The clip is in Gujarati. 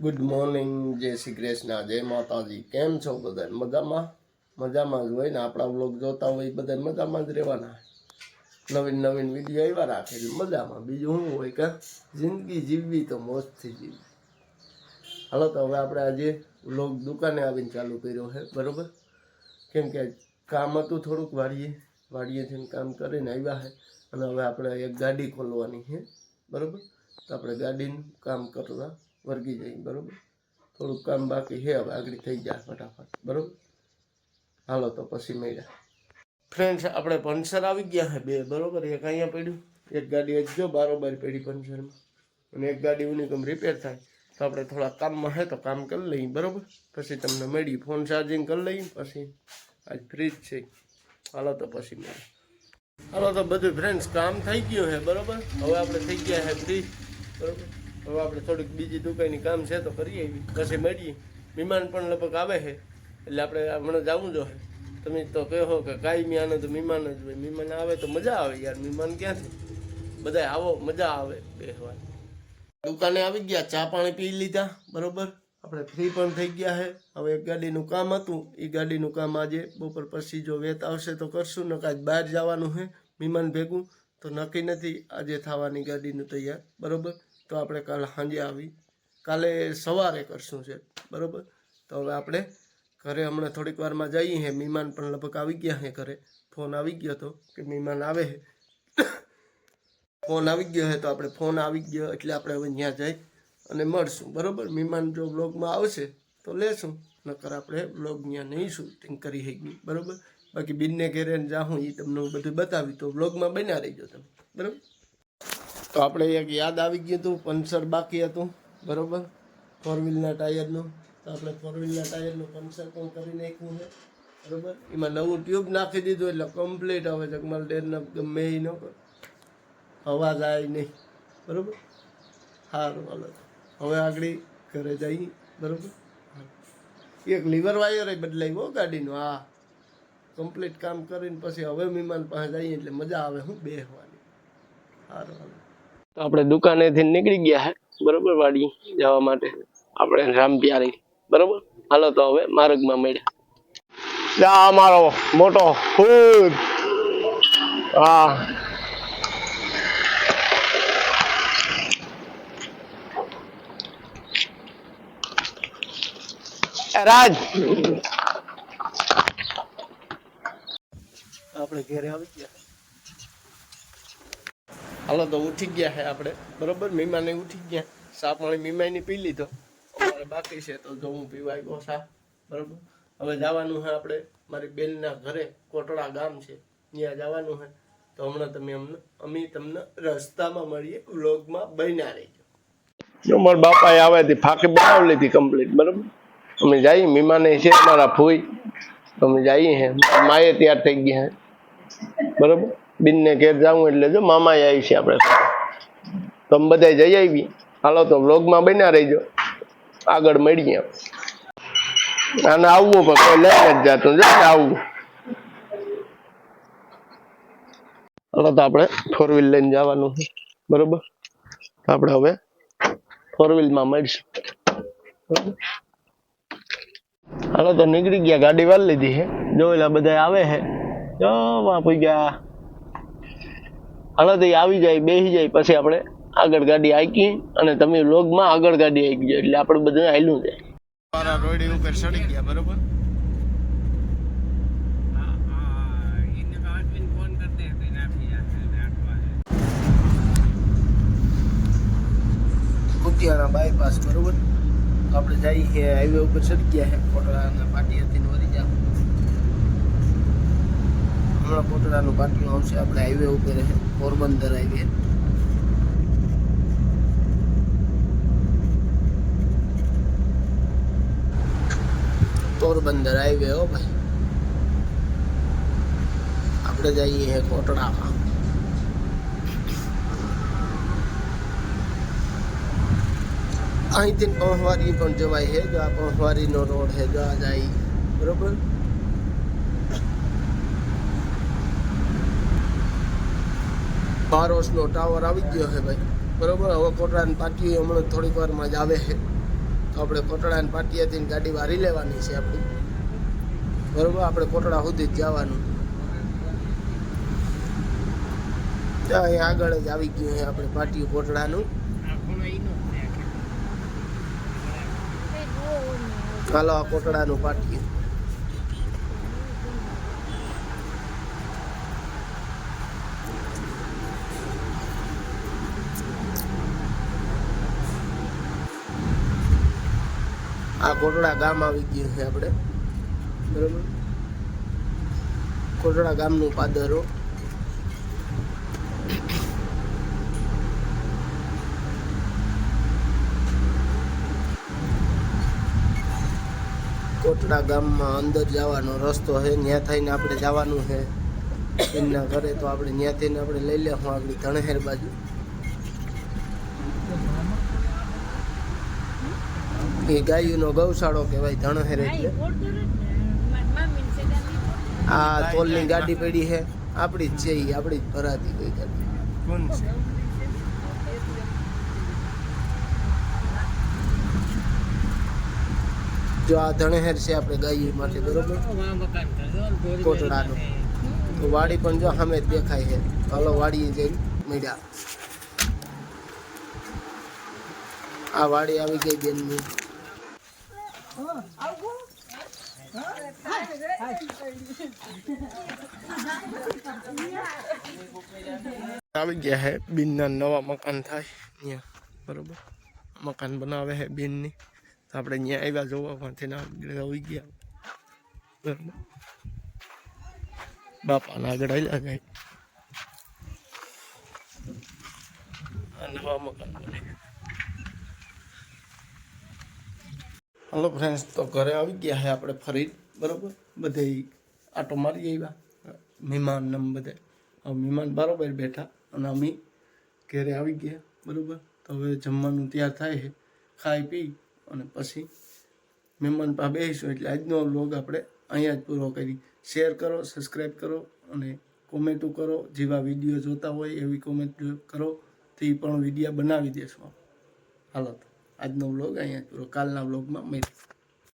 ગુડ મોર્નિંગ જય શ્રી કૃષ્ણ, જય માતાજી. કેમ છો બધા મજામાં? મજામાં જ હોય ને? આપણા વ્લોગ જોતા હોય બધા મજામાં જ રહેવાના. નવીન નવીન વીડિયો આવ્યા રાખે મજામાં. બીજું શું હોય કે? જિંદગી જીવવી તો મોજથી જીવવી. હાલો, તો હવે આપણે આજે બ્લોગ દુકાને આવીને ચાલુ કર્યો છે. બરાબર? કેમ કે કામ હતું થોડુંક, વાડીએ. વાડીએથી કામ કરીને આવ્યા છે. અને હવે આપણે એક ગાડી ખોલવાની છે. બરાબર? તો આપણે ગાડીનું કામ કરવા વર્ગી જઈ બરાબર? થોડુંક કામ બાકી છે, હવે આગળ થઈ જાય ફટાફટ, બરાબર? હાલો તો પછી મળ્યા. ફ્રેન્ડ્સ આપણે પંચર આવી ગયા છે બે, બરોબર? એક અહીંયા પડ્યું, એક ગાડી એક જો બારોબાર પડી પંચરમાં. અને એક ગાડી ઉનિકમ રિપેર થાય. તો આપણે થોડા કામમાં હે તો કામ કરી લઈએ, બરાબર? પછી તમને મળી ફોન ચાર્જિંગ કરી લઈએ, પછી આજ ફ્રી જ છે. હાલો તો પછી મળીએ. હાલો તો બધું ફ્રેન્ડ્સ કામ થઈ ગયું છે, બરાબર? હવે આપણે થઈ ગયા છે ફ્રી બરોબર? હવે આપણે થોડીક બીજી દુકાનની કામ છે તો કરીએ પછી મળીએ. મહેમાન પણ લગભગ આવે છે. એટલે આપણે હમણાં જવું જો તમે તો કહો કે કાંઈ આને તો મહેમાન જ હોય. મહેમાન આવે તો મજા આવે યાર. મહેમાન ક્યાંથી? બધા આવો, મજા આવે બેસવાની દુકાને આવી ગયા, ચા પાણી પી લીધા, બરોબર? આપણે ફ્રી પણ થઈ ગયા છે. હવે એક ગાડીનું કામ હતું. એ ગાડીનું કામ આજે બપોર પછી જો વેત આવશે તો કરશું. ન આજ બહાર જવાનું છે મહેમાન ભેગું. તો નક્કી નથી આજે થવાની ગાડીનું તૈયાર. બરોબર? તો આપણે કાલે સાંજે આવી. કાલે સવારે કરશું છે. બરાબર? તો હવે આપણે ઘરે હમણાં થોડીક વારમાં જઈએ હે. મહેમાન પણ લગભગ આવી ગયા હે ઘરે. ફોન આવી ગયો હતો કે મહેમાન આવે છે ફોન આવી ગયો છે તો આપણે ફોન આવી ગયો એટલે આપણે હવે ત્યાં જઈ અને મળશું. બરાબર? મહેમાન જો બ્લોગમાં આવશે તો લેશું. નકર આપણે બ્લોગ ત્યાં નહીં શૂટિંગ કરી શકીએ બરાબર? બાકી બિનને ઘેરે જાઉં એ તમને હું બધું બતાવી. તો બ્લોગમાં બન્યા રહીજો તમે. બરોબર? તો આપણે એક યાદ આવી ગયું હતું, પંચર બાકી હતું, બરોબર? ફોર વ્હીલના ટાયરનું. તો આપણે ફોર વ્હીલના ટાયરનું પંચર પણ કરી નાખ્યું છે, બરોબર? એમાં નવું ટ્યુબ નાખી દીધું એટલે કમ્પ્લીટ હવે જગમાલ ડેરને ગમે એ ન કરો. અવાજ આવે નહીં, બરોબર? સારું હાલો. હવે આગળ ઘરે જઈએ, બરોબર. એક લીવર વાયર બદલાવ્યો ગાડીનું, હા. કમ્પ્લીટ કામ કરીને પછી હવે મહેમાન પાસે જઈએ એટલે મજા આવે, હું બેસવાની સારું હાલો. તો આપણે દુકાનેથી નીકળી ગયા હે, બરોબર વાડી જવા માટે. આપણે રામ પ્યારી. બરોબર? હાલો તો હવે માર્ગમાં મળ્યા. આ મારો મોટો ફૂલ. હા રાજ. આપણે ઘેરે આવી ગયા. હાલો તો ઉઠી ગયા છે આપણે. બરોબર? મીમાને ઉઠી ગયા. સા પાણી મીમાની પી લીધો. અમારે બાકી છે તો જો હું પીવા આવ્યો સા બરોબર? હવે જવાનું છે આપણે. મારી બેનના ઘરે કોટડા ગામ છે. ત્યાં જવાનું છે તો હમણાં તમે અમને અમે તમને રસ્તામાં મળીએ, વ્લોગમાં બન્યા રહીજો. જો મારા બાપાએ આવે તે ફાંકી બનાવી લીધી કમ્પ્લીટ બરોબર? અમે જઈએ મીમાને છે મારા ફૂઈ અમે જઈએ હે. માએ તૈયાર થઈ ગયા હે. બરોબર? બિનને ઘેર જાઉં એટલે જો મામા આવી છે આપણે. તો બધા જઈ આવી હાલો તો વ્લોગમાં બન્યા રહીજો. આગળ મળીએ અને આવવું પણ કોઈ લઈને જ જતું. જો આવવું. હાલો તો આપણે ફોર વ્હીલ લઈને જવાનું છે. બરોબર? આપણે હવે ફોર વ્હીલમાં મળીશું. હાલો તો નીકળી ગયા, ગાડી વાળ લીધી છે. જો બધા આવે છે. જો વાપી ગયા હાલો આવી જાય બેસી જાય, પછી આપણે આગળ ગાડી આકી અને તમે લોગમાં આગળ ગાડી આવી જાય એટલે આપણે બધું હાલ્યું જાય. મારા રોડી ઉપર બરોબર? કુતિયાના બાયપાસ બરોબર? આપણે જઈએ હાઈવે ઉપર ચડી ગયા છે પાટી પાટિયાથી વળી જાવ હમણાં કોટડાનું પાટિયું આવશે. આપણે હાઈવે ઉપર પોરબંદર હાઈવે પોરબંદર હાઈવે હો ભાઈ. આપણે જઈએ કોટડામાં. અહીંથી પહોંચવારી પણ જવાય છે જો આ પહોંચવારીનો રોડ છે જો આ જાય. બરોબર? પારોસનો ટાવર આવી ગયો છે ભાઈ. બરોબર? હવે કોટડાની પાટી હમણાં થોડીક વારમાં જ આવે છે. તો આપણે કોટડાની પાટિયાથી ગાડી વારી લેવાની છે આપણી. બરોબર? આપણે કોટડા સુધી જ જવાનું. ત્યાં અહીંયા આગળ જ આવી ગયું છે આપણે પાટિયું કોટડાનું. ચાલો આ કોટડાનું પાટિયું. આ કોટડા ગામ આવી ગયું છે આપણે. બરોબર? કોટડા ગામનું પાદરો કોટડા ગામમાં અંદર જવાનો રસ્તો છે ત્યાં થઈને આપણે જવાનું છે. એમના ઘરે તો આપણે ત્યાં થઈને આપણે લઈ લેવું આપણી ધણહેર બાજુ. એ ગાયુંનો ગૌશાળો કહેવાય ધણહેર એટલે. આ તોલની ગાડી પડી છે આપણી જ છે એ આપણી જ ભરાતી ગઈ ગાડી. જો આ ધણહેર છે આપણે ગાયું માટે બરોબર? કોટડાનો. તો વાડી પણ જો સામે દેખાય છે. હાલો વાડીએ જઈ મળ્યા. આ વાડી આવી ગઈ બેનની. આવી ગયા હે બિનના નવા મકાન થાય. અહીંયા બરોબર? મકાન બનાવે છે બિનની. તો આપણે ત્યાં આવ્યા જોવા પણ આવી ગયા. બરોબર? બાપાના આગળ આવ્યા જાય નવા મકાન બને હલો ફ્રેન્ડ્સ તો ઘરે આવી ગયા હે આપણે ફરી, બરાબર? બધે આટો મારી આવ્યા. મહેમાન ને બધે. હવે મહેમાન બરાબર બેઠા અને અમે ઘરે આવી ગયા, બરાબર? તો હવે જમવાનું તૈયાર થાય છે, ખાઈ પી અને પછી મહેમાન પા બેસીશું એટલે આજનો વ્લોગ આપણે અહીંયા જ પૂરો કરી. શેર કરો સબસ્ક્રાઈબ કરો અને કોમેન્ટો કરો. જેવા વીડિયો જોતા હોય એવી કોમેન્ટ કરો, તો પણ વિડીયા બનાવી દેશું. હાલો તો. આજનો વ્લોગ અહીંયા પૂરો કાલના વ્લોગમાં મળીશું